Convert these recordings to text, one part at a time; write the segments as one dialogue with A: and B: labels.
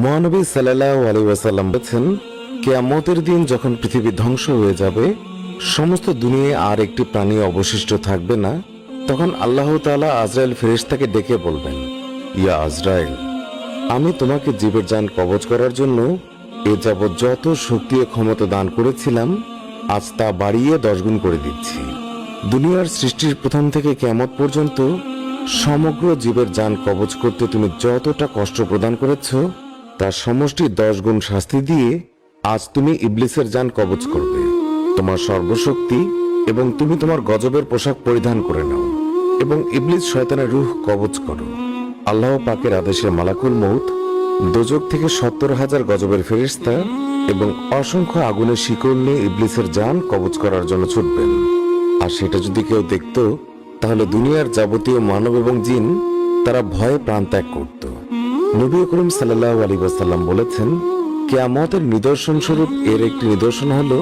A: মহানবী সাল্লাহ আলী ওয়াসাল্লাম বলেছেন, কেয়ামতের দিন যখন পৃথিবী ধ্বংস হয়ে যাবে, সমস্ত দুনিয়ায় আর একটি প্রাণী অবশিষ্ট থাকবে না, তখন আল্লাহ তাআলা আজরায়েল ফেরেশতাকে ডেকে বলবেন, ইয়া আজরায়েল আমি তোমাকে জীবের যান কবজ করার জন্য এ যাবৎ যত শক্তি ও ক্ষমতা দান করেছিলাম, আজ তা বাড়িয়ে দশগুণ করে দিচ্ছি। দুনিয়ার সৃষ্টির প্রথম থেকে কেমত পর্যন্ত সমগ্র জীবের যান কবজ করতে তুমি যতটা কষ্ট প্রদান করেছ তার সমষ্টি দশ গুণ শাস্তি দিয়ে আজ তুমি ইবলিসের যান কবজ করবে। তোমার সর্বশক্তি এবং তুমি তোমার গজবের পোশাক পরিধান করে নাও এবং ইবলিস শয়তানের রুহ কবজ করো। আল্লাহ পাকের আদেশে মালাকুল মৌত দোজক থেকে সত্তর হাজার গজবের ফেরিস্তা এবং অসংখ্য আগুনের শিকড় নিয়ে ইবলিসের যান কবজ করার জন্য ছুটবেন। আর সেটা যদি কেউ দেখত, তাহলে দুনিয়ার যাবতীয় মানব এবং জিন তারা ভয়ে প্রাণ ত্যাগ করত। নবী করিম সাল্লাহ আলী ওয়াসাল্লাম বলেছেন, কেয়ামতের নিদর্শন স্বরূপ এর একটি নিদর্শন হল,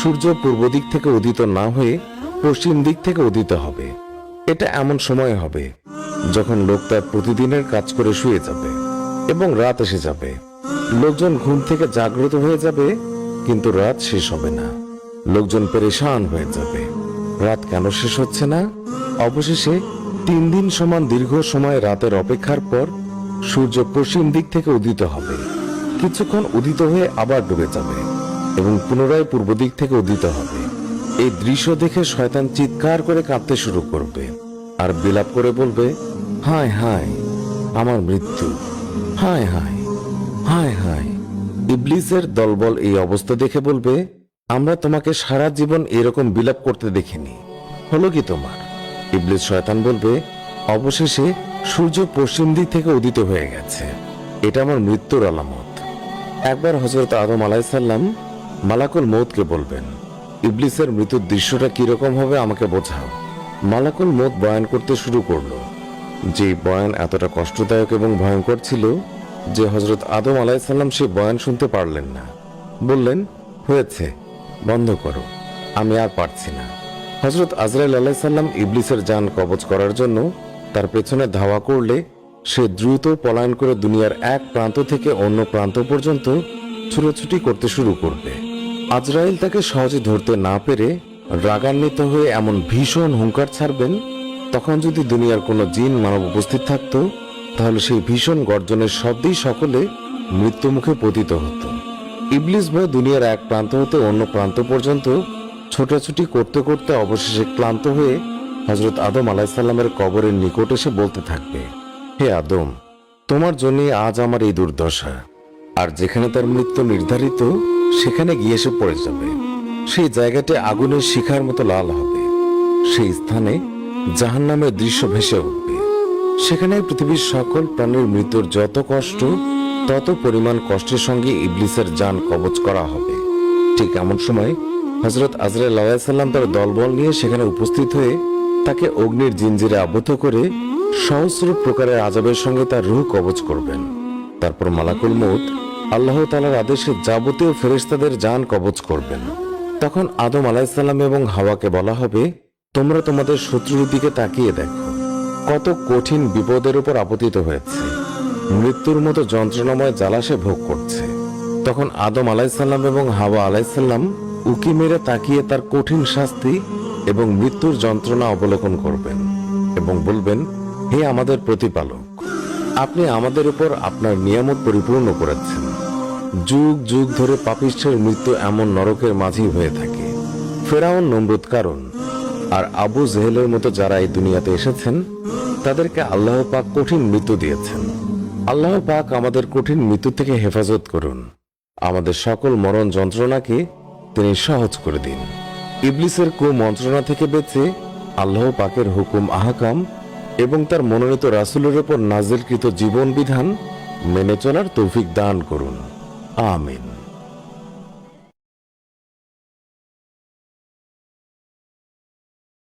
A: সূর্য পূর্ব দিক থেকে উদিত না হয়ে পশ্চিম দিক থেকে উদিত হবে। এটা এমন সময় হবে যখন লোক তার প্রতিদিনের কাজ করে শুয়ে যাবে এবং রাত এসে যাবে। লোকজন ঘুম থেকে জাগ্রত হয়ে যাবে, কিন্তু রাত শেষ হবে না। লোকজন পেরেশান হয়ে যাবে। রাত কেন শেষ হচ্ছে না? অবশেষে তিন দিন সমান দীর্ঘ সময় রাতের অপেক্ষার পর সূর্য পশ্চিম দিক থেকে উদিত হবে। কিছুক্ষণ উদিত হয়ে আবার ডুবে যাবে এবং পুনরায় পূর্ব দিক থেকে উদিত হবে। এই দৃশ্য দেখে শয়তান চিৎকার করে কাঁদতে শুরু করবে আর বিলাপ করে বলবে, হায় হায়, আমার মৃত্যু। হায় হায় হায় হায়। ইবলিসের দলবল এই অবস্থা দেখে বলবে, আমরা তোমাকে সারা জীবন এরকম বিলাপ করতে দেখিনি। হলো কি তোমার? ইবলিস শয়তান বলবে, অবশেষে সূর্য পশ্চিম দিক থেকে উদিত হয়ে গেছে। এটা আমার মৃত্যুর আলামত। একবার হজরত আদম আলাইসাল্লাম মালাকুল মৌতকে বলবেন, ইবলিসের মৃত্যুর দৃশ্যটা কীরকম হবে আমাকে বোঝাও। মালাকুল মৌত বয়ান করতে শুরু করল। যে বয়ান এতটা কষ্টদায়ক এবং ভয়ঙ্কর ছিল যে হজরত আদম আলাইসাল্লাম সে বয়ান শুনতে পারলেন না। বললেন, হয়েছে, বন্ধ করো, আমি আর পারছি না। হজরত আজরাইল আলাইসাল্লাম ইবলিসের যান কবজ করার জন্য তার পেছনে ধাওয়া করলে সে দ্রুত পলায়ন করে দুনিয়ার এক প্রান্ত থেকে অন্য প্রান্ত পর্যন্ত ছুটোছুটি করতে শুরু করবে। আজরাইল তাকে সহজে ধরতে না পেরে রাগান্বিত হয়ে এমন ভীষণ হুঙ্কার ছাড়বেন, তখন যদি দুনিয়ার কোনো জিন মানব উপস্থিত থাকতো, তাহলে সেই ভীষণ গর্জনের শব্দেই সকলে মৃত্যুমুখে পতিত হতো। ইবলিস ভয় দুনিয়ার এক প্রান্ত হতে অন্য প্রান্ত পর্যন্ত ছোটাছুটি করতে করতে অবশেষে ক্লান্ত হয়ে হজরত আদম আলাইসাল্লামের কবরের নিকট এসে বলতে থাকবে, হে আদম, তোমার জন্য আজ আমার এই দুর্দশা। আর যেখানে তার মৃত্যু নির্ধারিত, সেখানে গিয়ে এসে পড়ে যাবে। সেই জায়গাটি আগুনের শিখার মতো লাল হবে। সেই স্থানে জাহান্নামের দৃশ্য ভেসে উঠবে। সেখানে পৃথিবীর সকল প্রাণীর মৃত্যুর যত কষ্ট, তত পরিমাণ কষ্টের সঙ্গে ইবলিসের যান কবচ করা হবে। ঠিক এমন সময় হজরত আজরাল সাল্লাম তার দলবল নিয়ে সেখানে উপস্থিত হয়ে তাকে অগ্নির জিঞ্জিরে আবদ্ধ করে সহস্র প্রকারের আজাবের সঙ্গে তার রুহ কবচ করবেন। তারপর মালাকুল মৌত আল্লাহ তালার আদেশে যাবতীয় ফেরেশতাদের যান কবচ করবেন। তখন আদম আলাইসাল্লাম এবং হাওয়াকে বলা হবে, তোমরা তোমাদের শত্রুর দিকে তাকিয়ে দেখো। কত কঠিন বিপদের উপর আপতিত হয়েছে। মৃত্যুর মতো যন্ত্রণাময় জ্বালা সে ভোগ করছে। তখন আদম আলাইসাল্লাম এবং হাওয়া আলাইসাল্লাম উকি মেরে তাকিয়ে তার কঠিন শাস্তি এবং মৃত্যুর যন্ত্রণা অবলোকন করবেন এবং বলবেন, হে আমাদের প্রতিপালক, আপনি আমাদের উপর আপনার নিয়ামত পরিপূর্ণ করেছেন। যুগ যুগ ধরে পাপিষ্ঠের মৃত্যু এমন নরকের মাঝেই হয়ে থাকে। ফেরাউন নমরুদ কারণ। আর আবু জেহেলের মতো যারা এই দুনিয়াতে এসেছেন, তাদেরকে আল্লাহ পাক কঠিন মৃত্যু দিয়েছেন। আল্লাহ পাক আমাদের কঠিন মৃত্যু থেকে হেফাজত করুন। আমাদের সকল মরণ যন্ত্রণাকে তিনি সহজ করে দিন। ইবলিসের কু মন্ত্রণা থেকে বেঁচে আল্লাহ পাকের হুকুম, আহাকাম এবং তার মনোনীত রাসুলের ওপর নাজিলকৃত জীবন বিধান মেনে চলার তৌফিক দান করুন। আমিন।